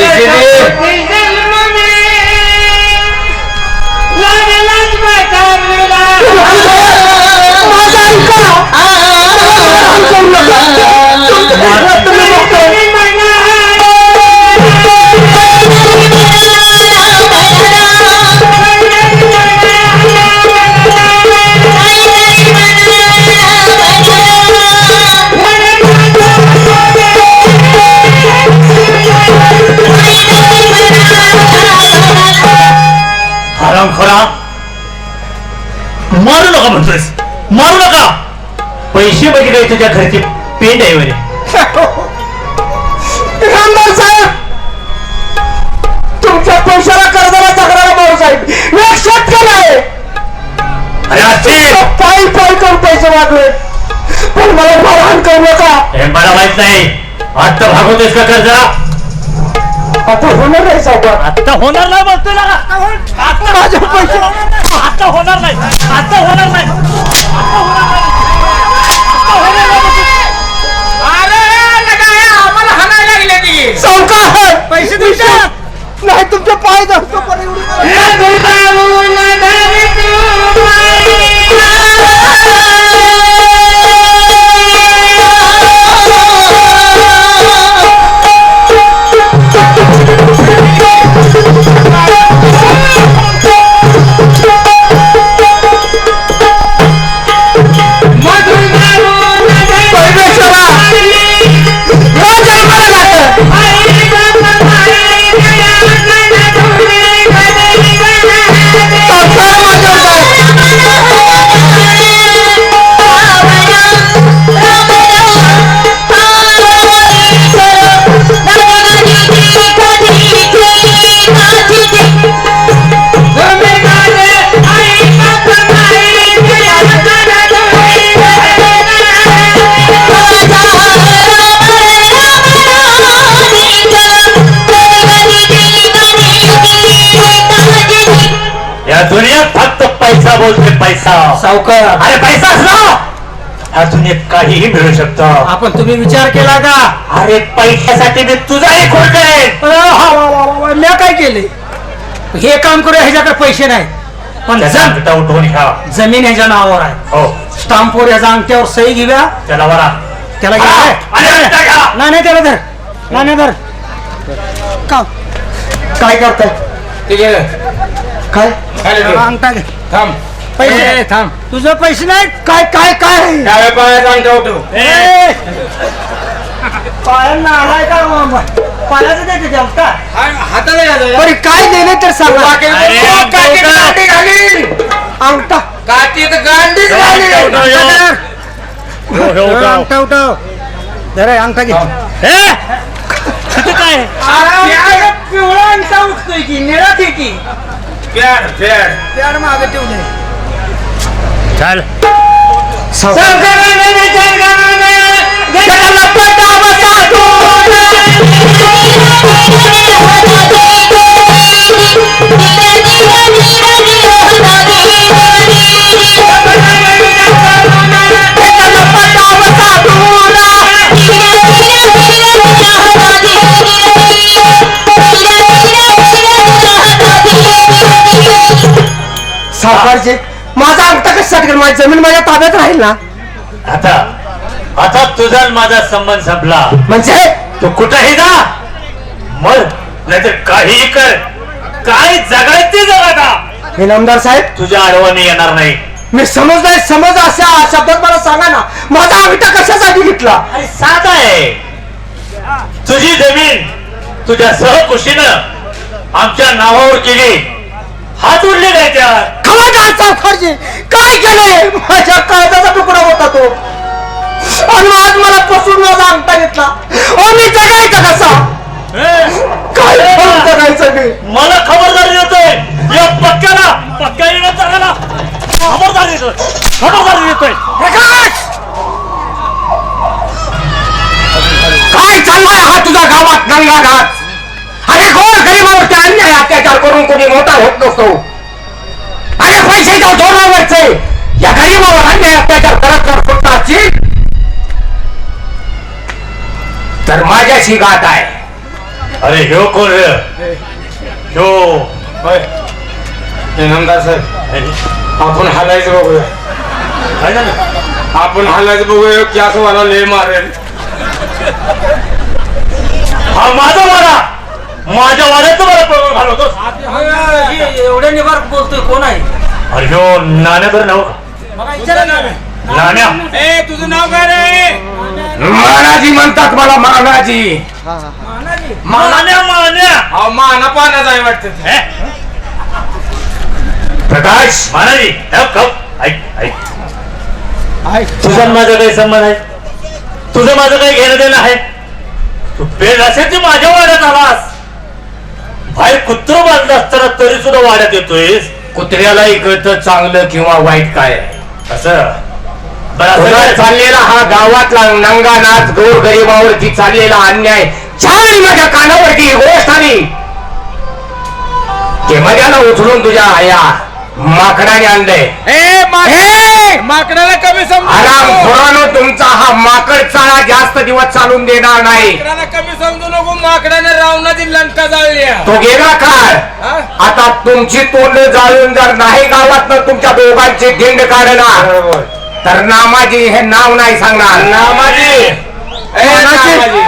पैसे माझं ऐका काम करू नका तुमचं तुम्ही बघतो हराम खोरा मारू नका म्हणतोयस. मारू नका. पैसे बघितले तुझ्या घरची. पेंड आहे वरे. साहेब तुमच्या पैशाला कर्जाला तक्रार भाऊ साहेब. मी एक शेतकरी आहे. अरे पायी पायी करून पैसे मागले. पण मला मारहाण करू नका. हे मला माहीत नाही. आता भागवतोयस का कर्जा आता होणार नाही सावकार. आता होणार नाही बोलतोय ना. आता माझे पैसे आता होणार नाही. आता होणार नाही. आता होणार नाही. आता होणार नाही. सावकार! पैसे तुमचे? नाही तुमचे पाय धरतो पण एवढी पैसा. सावकार. अरे पैसा असला. ह्या दुनियेत काहीही मिळू शकतं. आपण तुम्ही विचार केला का? अरे पैशासाठी मी तुझाही खून करेन हा, मी काय केले? हे काम करू ह्याच्याकडे पैसे नाही. पण त्याचा जम- अंगठा उठवून घ्या. जमीन ह्याच्या नावावर आहे. हो. स्टाम्पवर ह्याच्या अंगठ्यावर सही घेऊया. त्याला बरा त्याला हा, अंगठा घ्या. नाही नाही त्याला धर. नाही नाही धर. का काय करताय? काय? अंगठा घे. थांब. पैसे थांब. तुझं पैसे नाही काय काय काय? डाव्या पायाचा अंगठा उठव ए! पायानं आलाय का? पायाचं का हाताला बरं काय दिले तर सांगा. अरे, अंगठा. गांडी घालीन अंगठा काठीत गांडीच घालीन अंगठा उठव. हो, हो, उठव. अंगठा उठव जरा अंगठा घे! तिथे काय अरे, पिवळा अंगठा उठतोय की निळा की की. प्याड प्याड त्याड मागे ठेवलंय. चल सावकारचे केला? माझी जमीन माझ्या ताब्यात राहील ना? आता आता तुझा आणि माझा संबंध संपला. म्हणजे? तू कुठेही जा. मर नाहीतर काहीही कर. काय जगायचे जगा इनामदार साहेब तुझ्या आडवाने येणार नाही. मी समजलाय समज अशा शब्दात मला सांगा ना. माझा अंगठा कशासाठी घेतला? अरे साधा आहे. तुझी जमीन तुझ्या सहकुशीनं आमच्या नावावर केली. हात उडले नाही त्यात. खबरदार सावकारजी काय केलंय? माझ्या काळजाचा तुकडा होता तो. आणि आज मला पसून माझा अंगठा घेतला. ओ मी जगायचा कसा? काय करून जगायचं मी? मला खबरदारी देतोय या पक्क्याला पक्क्या जगाला खबरदारी देतोय खबरदारी देतोय काय चाललाय हा तुझा गावात गंगा घाट अरे गोर गरीबावरती अन्याय अत्याचार करून कोणी मोठा होत नसतो. अरे पैशाच्या जोरावरचे या गरीबावर अन्याय अत्याचार करत जर फुटताची तर माझ्याशी गाठ आहे. अरे ह्यो कोण रे? ह्यो. होय. इनामदार साहेब. आपण हालायचं बघूया. झालं आपण हालायचं बघूया की असं मला लय मारेल. हा माझा वाडा. माझ्या वाड्यात मला पळवून घालवतोस. हे एवढ्या निवार बोलतोय कोण आहे? अरे ह्यो नाण्या तर नाव. का मला विचारा ना. नाण्या. ए तुझं नाव काय रे? मानाजी म्हणतात मला मानाजी. मान्या मान्या. माना पाण्याचा आहे वाटतं. हे? प्रकाश. मानाजी. ऐक ऐक. तुझा माझा काही संबंध आहे? तुझं माझं काही घेणं देणं आहे? तू पेल असेल ते माझ्या वाड्यात आलास. बाहेर कुत्र बांधलं असताना तरी सुद्धा वाड्यात येतोयस? कुत्र्यालाही कळतं चांगलं किंवा वाईट काय? आहे. असं? बरं असं तुझा काय? चाललेला हा गावातला नंगा नाच गोर गरिबावरती चाललेला अन्याय. छान माझ्या कानावरती ही गोष्ट आली. ते मध्याला उचलून तुझ्या आया माकडाने आणलंय. ए माकड! माकडाला कमी आराम समजू पुरानो तुमचा हा माकड चाळा जास्त दिवस चालून देणार नाही. माकडाला कमी समजू नको. माकडाने रावणाची लंका जाळली तो गेला काळ हा? आता तुमची तोंड जाळून जर नाही गावात तुमच्या दोघांची धिंड काढणार तर नामाजी हे नाव नाही सांगणार. नामाजी. ए, नामाजी.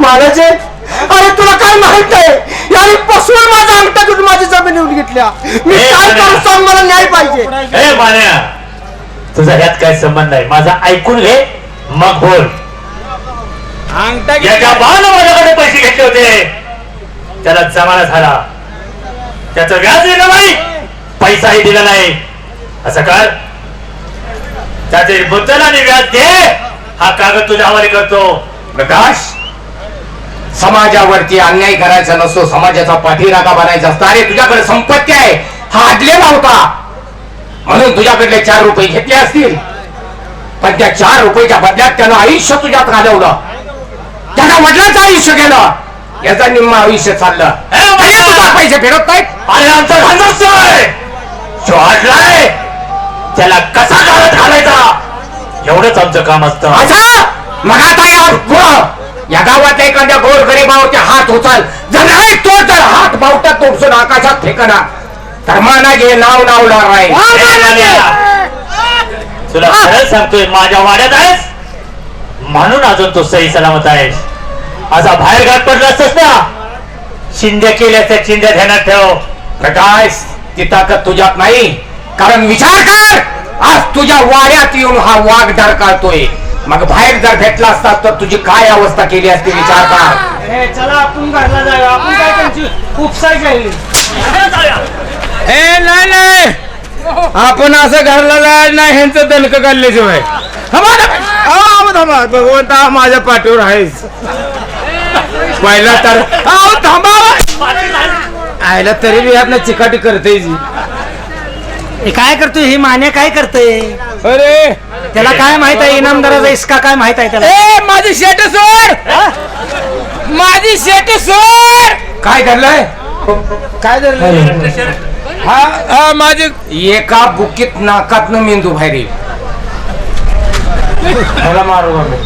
महाराजे अरे तुला काय माहीत आहे? याने पसवून माझा अंगठा माझी जमीन घेतल्या. मी काय. करू सांग? मला न्याय पाहिजे. तुझा ह्यात काय संबंध आहे? माझा ऐकून घे मग बोल. अंगठा याच्या बाण माझ्याकडे पैसे घेतले होते. त्याला जमाना झाला. त्याचं व्याज दिलं नाही पैसाही दिला नाही. असं कर. त्याचे मुद्दल आणि व्याज दे हा कागद तुझ्या हवाली करतो. प्रकाश समाजावरती अन्याय करायचा नसतो. समाजाचा पाठीराखा बनायचा असतो. अरे तुझ्याकडे संपत्ती आहे. हा अडलेला होता. म्हणून तुझ्याकडले चार रुपये घेतले असतील. पण त्या चार रुपयाच्या बदल्यात त्यानं आयुष्य तुझ्यात घालवलं. त्याच्या वडिलांचं आयुष्य गेलं याचा निम्म आयुष्य चाललं. पैसे फिरत अरे आमचा अडलाय त्याला कसा घालत घालायचा? एवढंच आमचं काम असतं. असं मग आता या या गावात एखाद्या गोर गरीबावरती हात उचल. जर नाही तो तर हात बावटा तोपसून आकाशात फेकणार. तर माना घे नाव नावणार नाही. तुला खरंच सांगतोय माझ्या वाड्यात आहेस? म्हणून अजून तू सही सलामत आहेस. असा बाहेर घाट पडला असतस ना? शिंद्या केल्या त्या चिंध्या ध्यानात ठेव. प्रकाश ती ताकद तुझ्यात नाही. कारण विचार कर आज तुझ्या वाड्यात येऊन हा वाघ डरकाळतोय मग बाहेर जर भेटला असतात तर तुझी काय अवस्था केली असती विचार कर. चला आपण घरला जाऊया. आपण काय त्यांची उपसायची आहे. ए नाही नाही. आपण असं घरला जायला नाही ह्यांचं दणक काढल्याशिवाय थांबा भगवंता माझ्या पाठीवर आहेस पहिला तर थांबा. आयला तरी बी आपल्या चिकाटी करते जी. हे काय करतोय? हे मान्य काय करतोय? अरे. त्याला काय माहीत आहे? इनामदाराचा इसका काय माहीत आहे त्याला? ए माझी शेट सोड! माझी शेट सोड! काय घडलंय काय झालं हा हा माझी एका बुकीत नाकात मेंदू बाहेर येईल. मला मारू मी?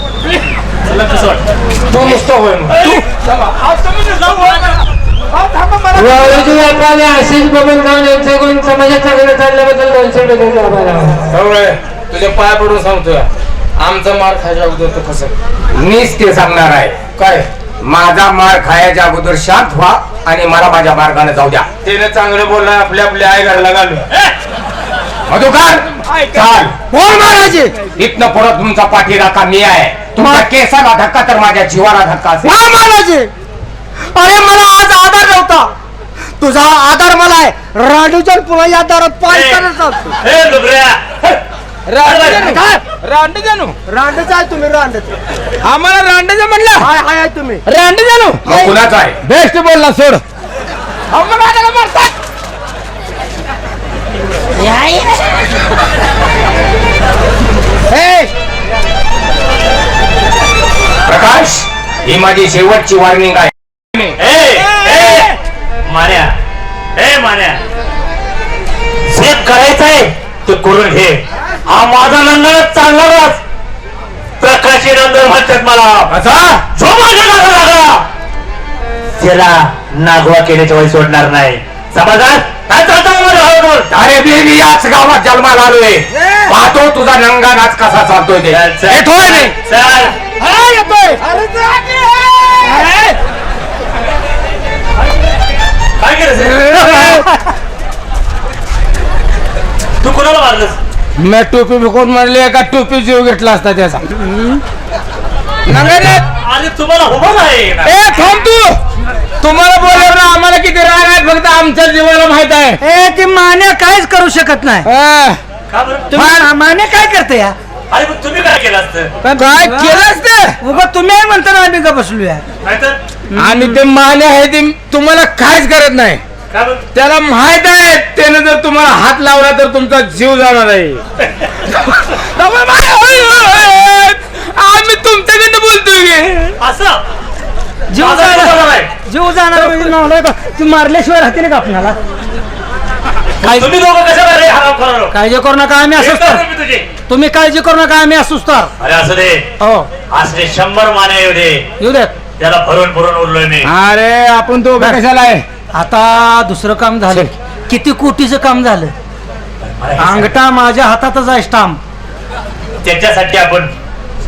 तू नुसतं होय आशिष बबनराव यांच्याकडून समाजात चांगलं चालल्याबद्दल दोनशे रुपये आम्हाला. तुझ्या पाय पडून सांगतोय. आमचा मार खायच्या अगोदर तू कसं? मीच ते सांगणार आहे. काय? माझा मार खायच्या अगोदर शांत व्हा आणि मला माझ्या मार्गाने जाऊ द्या. त्याने चांगलं बोलला आपल्या आपल्या आई घरला घालू मधुकर चाल. महाराजे. इथनं पुढं तुमचा पाठी राखा मी आहे? तुमच्या केसाला धक्का तर माझ्या जीवाला धक्का असेल. वा महाराजे. अरे मला आज आधार नव्हता. तुझा आधार मला आहे. रांडूच्या पुन्हा या दारात पाय करत लुबऱ्या. रांड जाणू रांडच आहे तुम्ही रांडच. आम्हाला रांडाचं म्हणलं. हाय हाय आहे तुम्ही. रांड जाणू मग कुणाचा आहे? बेस्ट बोलला सोड. प्रकाश ही माझी शेवटची वॉर्निंग आहे. नंदनच चालणारच. प्रकाशी नंदन म्हणतात मला. जो माझ्या नादाला लागला त्याला नागवा केल्याच्या वय सोडणार नाही. हळूहळू? अरे मी मी याच गावात जन्माला आलोय. पाहतो तुझा नंगा नाच कसा चालतोय ते. नाही. हा, येतोय. काय केलं तू कोणाला मारलंस? मी टोपी बिकून मारली का टोपी जीव घेतला असता त्याचा. अरे तुम्हाला उभा नाही ए थांब तू! तुम्हाला बोलवलं आम्हाला किती राग आहे फक्त आमच्या जीवाला माहीत आहे. ए ती मान्य काहीच करू शकत नाही. हा. का बरं? तुम्ही मान्य काय करते या? अरे पण तुम्ही काय केलं असतं? काय केलंच ते तुम्ही आहे म्हणता ना आम्ही का बसलोय. नाहीतर? आणि ते मान्य आहे ते तुम्हाला काहीच करत नाही. त्याला माहीत आहे त्याने जर तुम्हाला हात लावला तर तुमचा जीव जाणार आहे. आम्ही तुमच्याकडनं बोलतोय. असं? जीव जाणार? जीव जाणार म्हणजे का ती मारल्याशिवाय राहते ना का आपणाला तुम्ही दोघं कशाला रे हराम काळजी करू नका आम्ही असंच तर मी तुझी. तुम्ही काळजी करू नका आम्ही असूच तर अरे असं दे. हो. असले शंभर माने येऊ दे. येऊ देत. त्याला भरून भरून उरलोय मी. अरे आपण तो कशाला आहे? आता दुसरं काम झालं. किती कोटीचं काम झालं. अंगठा माझ्या हातातच आहे स्टाम्प. त्याच्यासाठी आपण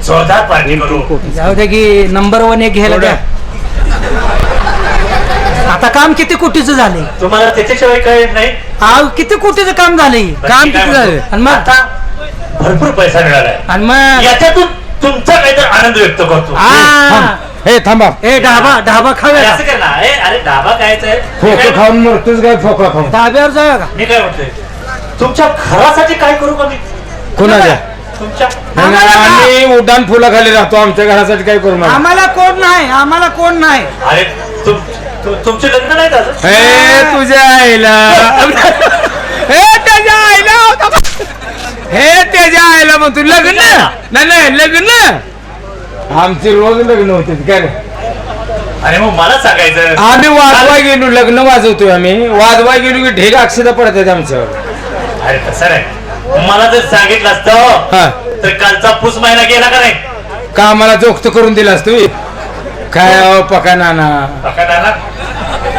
जोरदार पार्टी करू. जाऊ दे की नंबर वन एक घ्यायला द्या. आता काम किती कोटीचं झाले तुम्हाला त्याच्याशिवाय काय नाही. हा किती कोटीचं काम झाले काम किती झालं? आणि मग? आता भरपूर पैसा मिळालाय. आणि मग? याच्यातून तुमचा काहीतरी आनंद व्यक्त करतो. हा. हे थांबा. ए ढाबा ढाबा खाऊया असं कर ना. ए, अरे डाबा खायचा आहे मी खाऊन मरतोच काय? खोकला खाऊन. ढाब्यावर जाऊया का? मी काय म्हणतोय? तुमच्या घरासाठी काय करू का मी? कोणाच्या तुमच्या नाही, नाही, आम्ही उड्डाण फुलाखाली राहतो. आमच्या घरासाठी काय करू नका. आम्हाला कोण नाही आम्हाला कोण नाही. अरे तुम तु- तुमचे लग्न नाही झालं हे तुझ्या आईला. हे त्याच्या आईला होता बा. हे त्याच्या आईला मग तू लग्न? नाही नाही लग्न? आमची रोज लग्न होते काय रे? अरे मग मला सांगायचं. आम्ही वाजवाय गेलो लग्न वाजवतोय आम्ही. वाजवाय गेलो की ढेग अक्षता पडतात आमच्यावर. अरे नाही. मला जर सांगितलं असतं हा. तर कालचा पुस महिना गेला का नाही? का आम्हाला जोक्त करून दिलास तू काय अहो, पका नाना.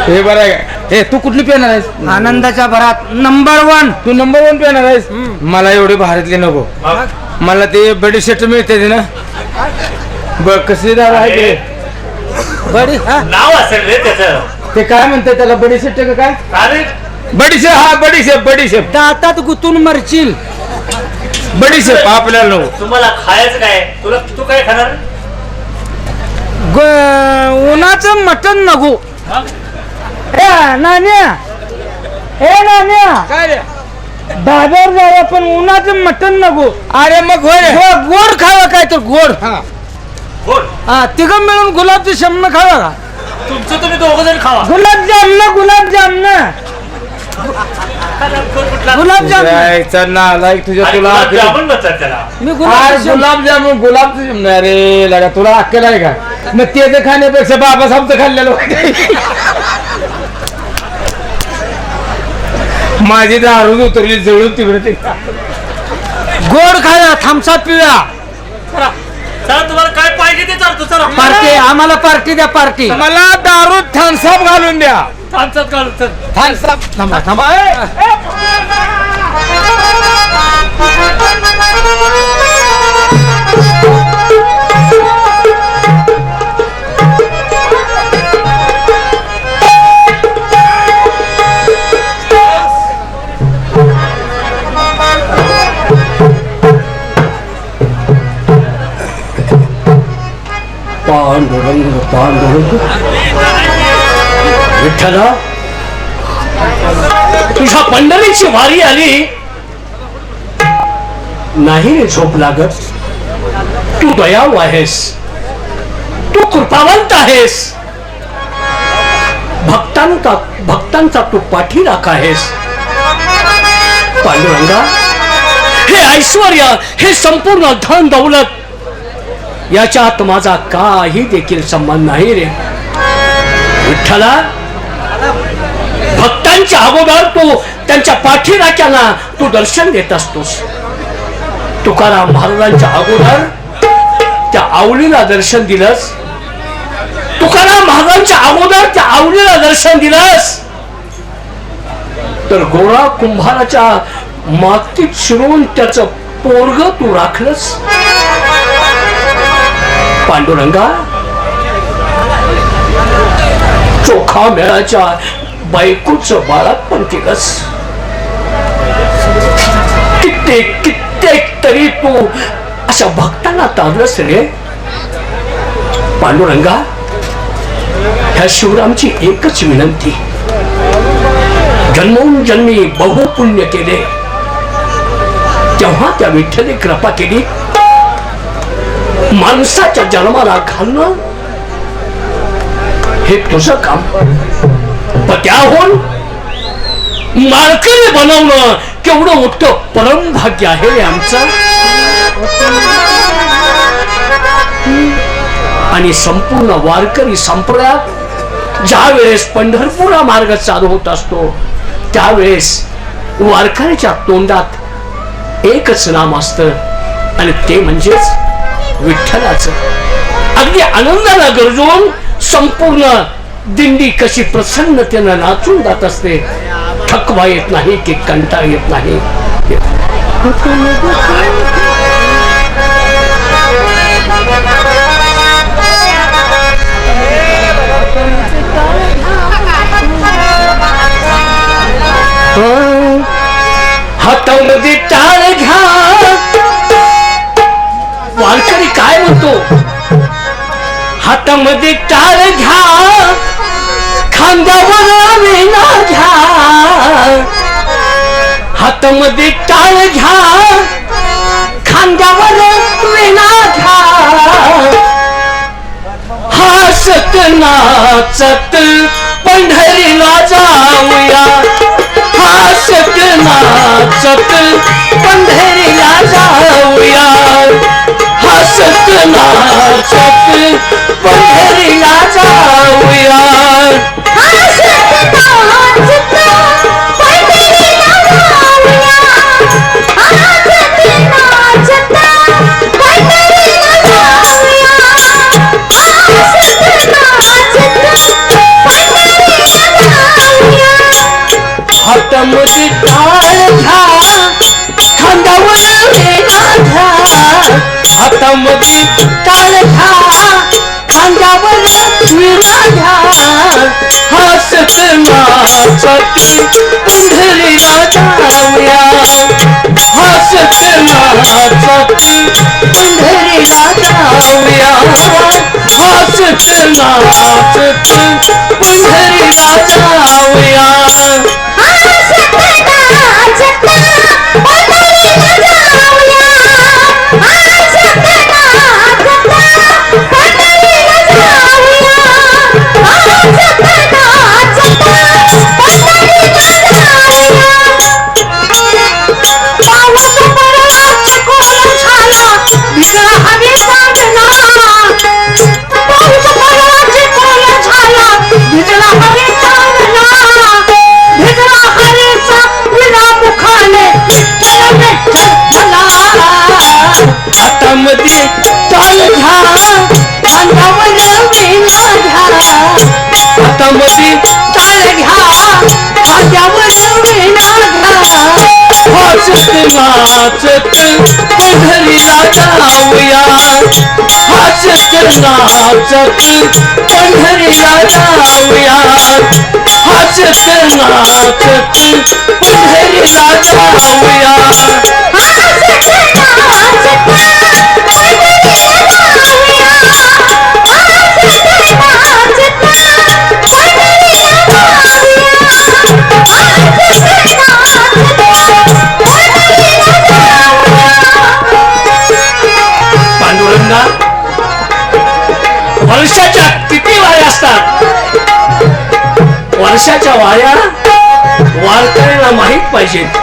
हे बरं आहे? हे तू कुठली पेणार आहेस? आनंदाच्या भरात नंबर वन तू नंबर वन पेणार आहेस? मला एवढी भारीतली नको. मग? मला ते बडी सेट मिळते ते ना. बघ कशी दार आहे ते? बडी हा? नाव असेल रे त्याचं. ते काय म्हणतात त्याला बडी सेट का काय? अरे बडीशेप हा बडीशेप बडीशेप दातात गुतून मरशील. बडीशेप आपल्याला नको. तुम्हाला खायचं काय? तुला तू काय खाणार? ग- उन्हाचं मटण मग? ए नान्या. ए नान्या. काय रे? जाऊया पण उन्हाचं मटण नको. अरे मग होय गोड खावं काय तर गोड. हा. बोल. हा तिघ मिळून गुलाबची शमन खावा का? तुमचं तुम्ही दोघं जण खावा. गुलाबजामन गुलाबजामन गुलाबजामुन जायचा नालायक तुझ्या अरे तुला अक्कल- गुलाबजामुन म्हणतात त्याला मी अरे गुलाबजाम गुलाबजामुन अरे लगा तुला अक्कल आहे का? मग ते खाण्यापेक्षा बाबासाहेबचं खाल्लेलं माझी दारू उतरली जळून तिकडे ते. गोड खाया थांबसा पिऊया चला तुम्हाला काय पाहिजे ते चालतो चला. पार्टी आम्हाला पार्टी द्या पार्टी. मला दारू थम्सअप घालून द्या. आमच्यात काढू चल. थम्सअप थांबा थांबा. ए, विठ्ठला? तुझ्या पंढरीची वारी आली. नाही रे झोप लागत. तू दयाव आहेस. तू कृपावंत आहेस. भक्तांचा भक्तांचा तू पाठीराख आहेस. पांडुरंगा हे ऐश्वर हे संपूर्ण धन दौलत याच्यात माझा काही देखील संबंध नाही रे. विठ्ठला भक्तांच्या अगोदर तू त्यांच्या पाठीराख्यांना तू दर्शन देत असतोस. तुकाराम महाराजांच्या अगोदर त्या आवलीला दर्शन दिलंस. तुकाराम महाराजांच्या अगोदर त्या आवलीला दर्शन दिलंस. तर गोरा कुंभाराच्या मातीत शिरून त्याच पोरग तू राखलंस. पांडुरंगा? चोखा मेळाच्या बायकोच बाळात पण केलंस. कित्येक कित्येक तरी तू अशा भक्तांना तारलंस रे. पांडुरंगा ह्या शिवरामची एकच विनंती. जन्मोन जन्मी बहुपुण्य केले. तेव्हा त्या विठ्ठले कृपा केली. माणसाच्या जन्माला घालणं? हे तुझं काम. पण त्याहून बनवणं केवढं मोठं परमभाग्य आहे आमचं. आणि संपूर्ण वारकरी संप्रदायात ज्या वेळेस पंढरपूर हा मार्ग चालू होत असतो त्यावेळेस वारकऱ्याच्या तोंडात एकच नाम असतं. आणि ते म्हणजेच विठ्ठलाच. अगदी आनंदाला गरजून संपूर्ण दिंडी कशी प्रसन्नतेनं नाचून जात असते थकवा येत नाही की कंटाळ येत नाही. हातामध्ये टाळ घ्या. टाळ घ्या खांद्यावर वेणा घ्या हातामध्ये टाळ घ्या खांद्यावर वेणा घ्या हसत नाचत पंढरीला जाऊया। हसत नाचत पंढरीला जाऊया। हसत पंढरीला जाऊया हातामध्ये टाळ घ्या खांद्यावर हातामध्ये काल घ्या खांद्यावर विरा घ्या. हसत नाचत पंढरीला जाऊया हसत नाचत पंढरीला जाऊया हसत नाचत पंढरीला जाऊया नाचत पंढरीला जाऊया हसत नाचत पंढरीला जाऊया हसत नाचत पंढरीला जाऊया पांडुरंगा वर्षाच्या वाऱ्या वारकऱ्याला माहीत पाहिजेत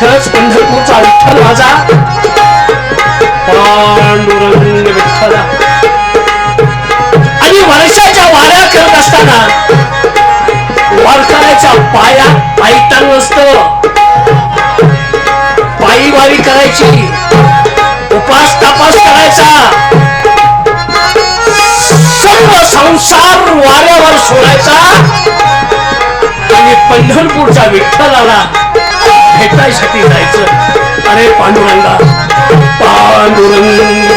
खरंच पंढरपूरचा विठ्ठल माझा पांडुरंग विठ्ठल. आणि वर्षाच्या वाऱ्या करत असताना वारकऱ्याच्या पाया पायतान नसत पायी वारी करायची. उपास तपास करायचा. संसार वाऱ्यावर सोडायचा. आणि पंढरपूरच्या विठ्ठलाला भेटायसाठी जायचं. अरे पांडुरंगा पांडुरंग.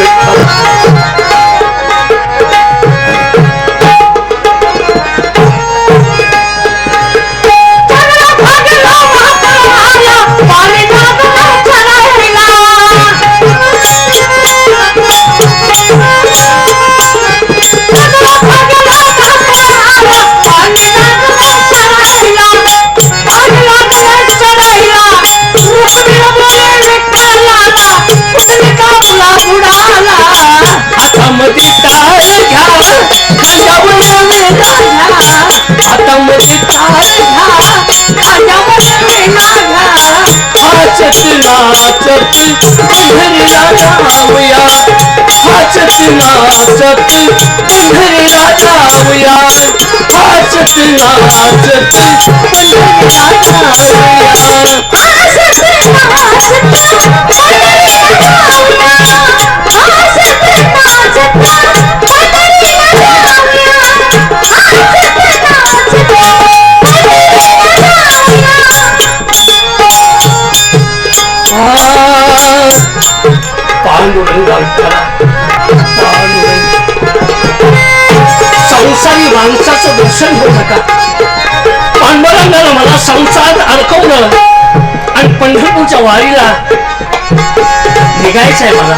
ناچت ڪجهه راجا ويا ها ٿي ناچ ڪجهه راجا ويا ها ٿي ناچ ڪجهه راجا ويا संसारी माणसाचं दर्शन होत का पांडुरंगानं मला संसारात अडकवलं आणि पंढरपूरच्या वारीला निघायचंय मला.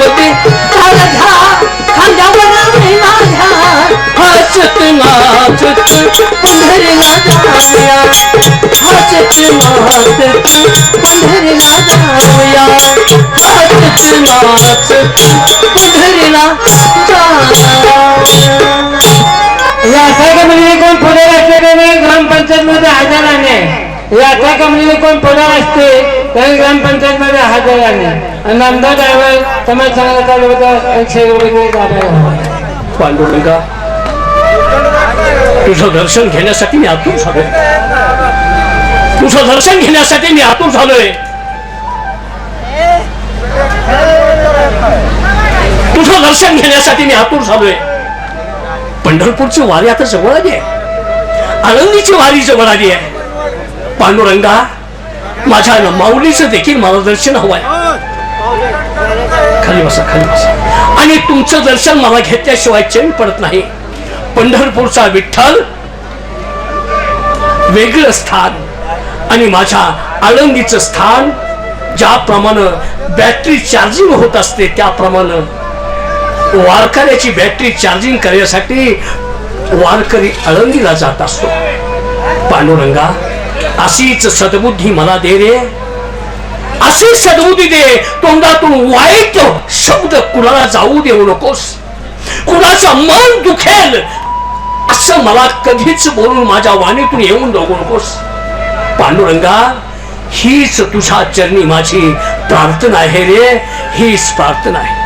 हातामध्ये टाळ खांद्यावर हसत नाचत पंढरीला हसत नाचत पंढरीला हसत नाचत पंढरीला कोण पुढे असते ग्रामपंचायत मध्ये हजर कोण पुढे असते तर ग्रामपंचायत मध्ये हजर आणि आमदार ड्रायव्हर समाज सांगायला चालू होता एकशे रुपये पांडुरंगा तुझं दर्शन घेण्यासाठी मी आतून झालोय. तुझं दर्शन घेण्यासाठी मी आतून झालोय. तुझं दर्शन घेण्यासाठी मी आतूर झालोय. पंढरपूरची वारी आता जवळ आली आहे. आनंदीची वारी जवळ आली आहे. पांडुरंगा माझ्या माऊलीचं देखील मला दर्शन हवंय खाली बसा खाली बसा. आणि तुमचं दर्शन मला घेतल्याशिवाय चैन पडत नाही. पंढरपूरचा विठ्ठल वेगळं स्थान आणि माझ्या आळंदीचं स्थान ज्याप्रमाणे बॅटरी चार्जिंग होत असते त्याप्रमाणे वारकऱ्याची बॅटरी चार्जिंग करण्यासाठी वारकरी आळंदीला जात असतो. पांडुरंगा अशीच सद्बुद्धी मला दे रे. अशी सद्बुद्धी दे तोंडातून वाईट शब्द कुणाला जाऊ देऊ नकोस. कुणाचं मन दुखेल असं मला कधीच बोलून माझ्या वाणीतून येऊन जाऊ नकोस. पांडुरंगा हीच तुझ्या चरणी माझी प्रार्थना आहे रे हीच प्रार्थना आहे.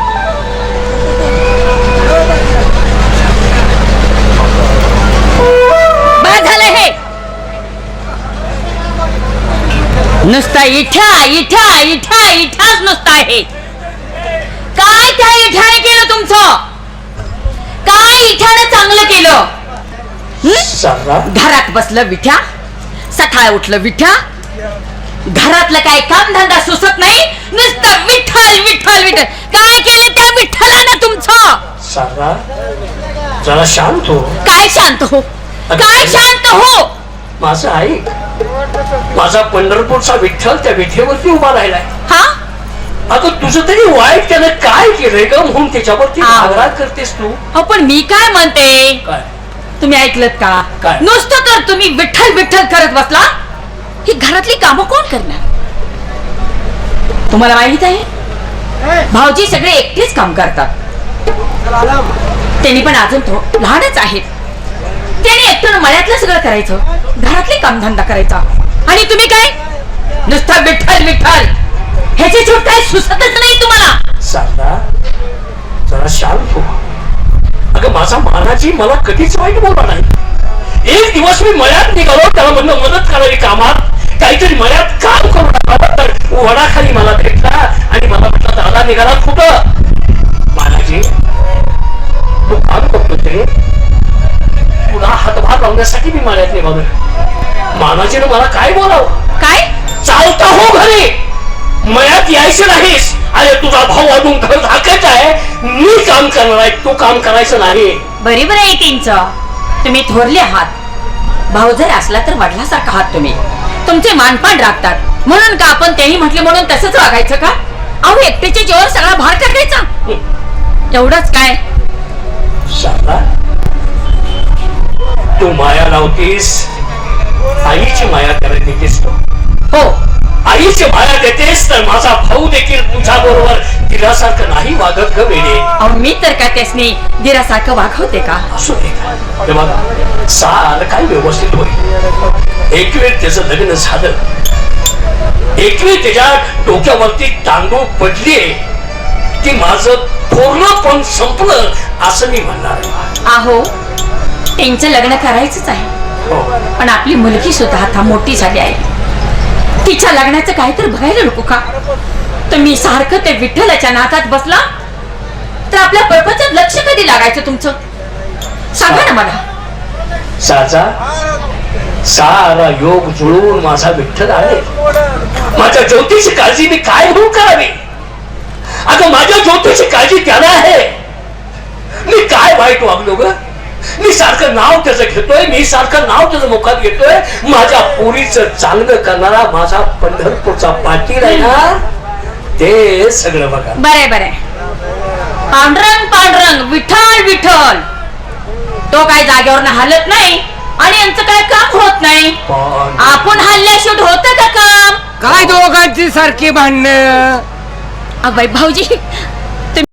नुसता इठा इठा इठा इठाच नुसता आहे. काय त्या इठाने केलं तुमचं? काय इठाने चांगलं केलं? घरात बसलं विठ्या सकाळ उठलं विठ्या घरातलं काय काम धंदा सुचत नाही नुसतं विठ्ठल विठ्ठल विठ्ठल. काय केलं त्या विठ्ठलानं तुमचं? जरा शांत हो. काय शांत हो? काय शांत हो? माझं ऐक. माझा पंढरपूरचा विठ्ठल त्या विठेवरती उभा राहिलाय. हा? अगं तुझं तरी वाईट त्यानं काय केलंय ग? म्हणून त्याच्यावरती हा. आग्रह करतेस तू. हो पण मी काय म्हणते? काय? तुम्ही ऐकलत का? काय? नुसतं तर तुम्ही विठ्ठल विठ्ठल करत बसला? ही घरातली कामं कोण करणार? तुम्हाला माहीत आहे? भाऊजी सगळे एकटेच काम करतात. त्यांनी पण अजून थो लहानच आहेत. त्यांनी एकटं मळ्यातलं सगळं करायचं. घरातले कामधंदा करायचा. आणि तुम्ही काय? नुसता विठ्ठल विठ्ठल. ह्याची छोट काय सुसतच नाही तुम्हाला. शारदा जरा शांत हो. अगं माझा महाराजी मला कधीच वाईट बोलला नाही. एक दिवस मी मळ्यात निघालो त्याला म्हणलं मदत करावी कामात. काहीतरी मळ्यात काम करू टाकावं तर वडाखाली मला भेटला आणि मला म्हटलं दादा निघाला खूप महाराजी तू काम करतो ते पुन्हा हातभार लावण्यासाठी मी मळ्यात निघालो मानाजीनं मला काय बोलावं? काय? चालता हो घरी. मयात यायचं नाहीस. अरे तुझा भाऊ अजून घर झाकत आहे. मी काम करणार आहे. तू काम करायचं नाही. बरोबर आहे तीनच तुम्ही थोरले आहात. भाऊ जर असला तर वडिलासारखा आहात तुम्ही. तुमचे मानपान राखतात म्हणून का आपण त्यांनी म्हटले म्हणून तसंच वागायचं का? अहो एकट्याच्या जीवावर सगळा भार टाकायचा एवढंच काय? तू माया लावतीस? आईची माया करत देतेस तू. हो आईची माया देतेस तर माझा भाऊ देखील तुझ्या बरोबर तिच्यासारखं नाही वागत ग वेळे अहो मी तर का त्यासनी दिरासारखं वागवते का? असू दे. साल काय व्यवस्थित होईल. एक वेळ त्याचं लग्न झालं. एक वेळ त्याच्या डोक्यावरती तांदूळ पडले की माझं थोरलं पण संपलं असं मी म्हणणार आहे. आहो त्यांचं लग्न करायचंच आहे. पण आपली मुलगी सुद्धा आता मोठी झाली आहे. तिच्या लग्नाचं काय तर बघायला नको का? तुम्ही सारखं ते विठ्ठलाच्या नाकात बसला तर आपल्या परपंचात लक्ष कधी लागायचं तुमचं? सांगा ना मला. साचा सारा योग जुळवून माझा विठ्ठल आले माझ्या ज्योतीची काळजी मी काय म्हणून करावी? अगं माझ्या ज्योतीची काळजी त्याला आहे. मी काय वाईट वागलो ग? मी सारखं नाव त्याचं घेतोय मी सारखं नाव त्याचं मुखात घेतोय. माझ्या पोरीचं चांगलं करणारा माझा पंढरपूरचा पाटील आहे ना ते सगळं बघा. बरे बरे. पांढरंग पांढरंग विठ्ठल विठ्ठल. तो काय जागेवर हलत नाही आणि यांचं काय काम होत नाही? पण आपण हल्ल्याशूट होत का काम? काय दोघांची सारखी भांडणं? अग बाई भाऊजी